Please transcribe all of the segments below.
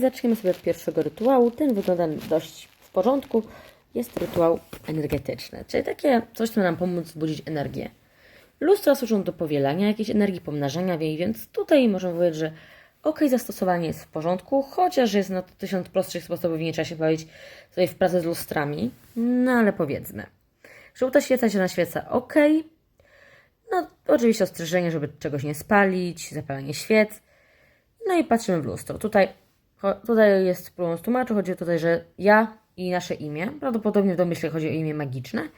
zaczniemy sobie od pierwszego rytuału. Ten wygląda dość w porządku. Jest rytuał energetyczny, czyli takie coś, co nam pomóc wzbudzić energię. Lustra służą do powielania jakiejś energii, pomnażania jej, więc tutaj możemy powiedzieć, że ok, zastosowanie jest w porządku, chociaż jest na to tysiąc prostszych sposobów nie trzeba się bawić sobie w pracę z lustrami. No ale powiedzmy. Żółta świeca, zielona świeca, ok. No, oczywiście ostrzeżenie, żeby czegoś nie spalić, zapalenie świec. No i patrzymy w lustro. Tutaj, tutaj jest próbą z tłumaczu. Chodzi tutaj, że ja i nasze imię, prawdopodobnie w domyśle chodzi o imię magiczne.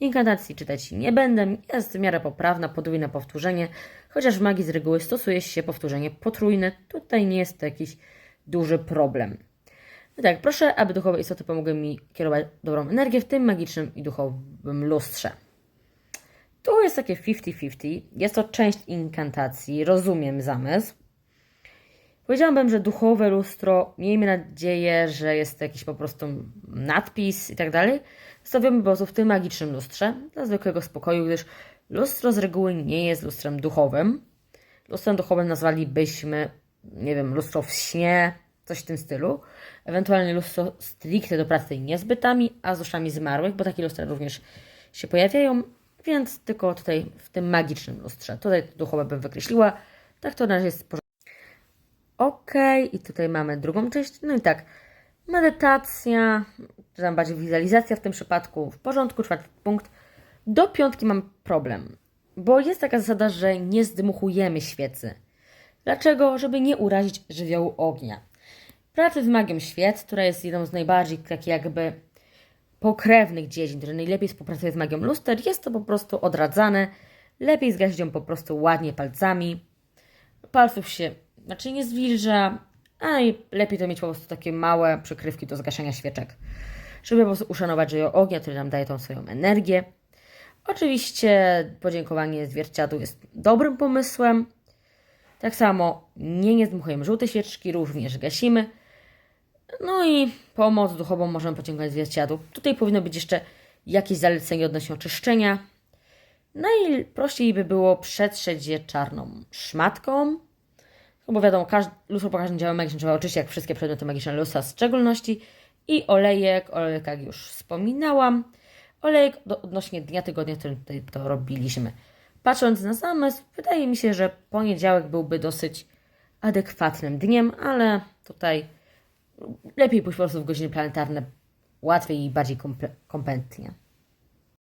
Inkantacji czytać nie będę, jest w miarę poprawna, podwójne powtórzenie, chociaż w magii z reguły stosuje się powtórzenie potrójne. Tutaj nie jest to jakiś duży problem. No tak, proszę, aby duchowe istoty pomogły mi kierować dobrą energię w tym magicznym i duchowym lustrze. Tu jest takie 50-50. Jest to część inkantacji, rozumiem zamysł. Powiedziałabym, że duchowe lustro, miejmy nadzieję, że jest to jakiś po prostu nadpis i tak dalej. Stawiamy po prostu w tym magicznym lustrze dla zwykłego spokoju, gdyż lustro z reguły nie jest lustrem duchowym. Lustrem duchowym nazwalibyśmy, nie wiem, lustro w śnie, coś w tym stylu. Ewentualnie lustro stricte do pracy nie z bytami, a z duszami zmarłych, bo takie lustra również się pojawiają, więc tylko tutaj w tym magicznym lustrze. Tutaj duchowe bym wykreśliła. Tak to na razie jest. Ok, i tutaj mamy drugą część. No i tak, medytacja, czy tam bardziej wizualizacja w tym przypadku w porządku. Czwarty punkt. Do piątki mam problem, bo jest taka zasada, że nie zdmuchujemy świecy. Dlaczego? Żeby nie urazić żywiołu ognia. Pracy z magią świec, która jest jedną z najbardziej tak jakby pokrewnych dziedzin, które najlepiej współpracuje z magią luster, jest to po prostu odradzane. Lepiej zgasić ją po prostu ładnie palcami. Palców się znaczy nie zwilża, a i lepiej to mieć po prostu takie małe przykrywki do zgaszenia świeczek, żeby po prostu uszanować żywioł ognia, który nam daje tą swoją energię. Oczywiście podziękowanie zwierciadłu jest dobrym pomysłem. Tak samo nie nie zdmuchujemy żółte świeczki, również gasimy. No i pomoc duchową możemy podziękować zwierciadłu. Tutaj powinno być jeszcze jakieś zalecenie odnośnie oczyszczenia. Najprościej by było przetrzeć je czarną szmatką. No bo wiadomo, każdy, lustro po każdym dziale magicznym trzeba oczyścić, jak wszystkie przedmioty magiczne lustra w szczególności. I olejek, olejek jak już wspominałam. Olejek do, odnośnie dnia tygodnia, w którym tutaj to robiliśmy. Patrząc na zamysł, wydaje mi się, że poniedziałek byłby dosyć adekwatnym dniem, ale tutaj lepiej pójść po prostu w godziny planetarne, łatwiej i bardziej komple- kompetentnie.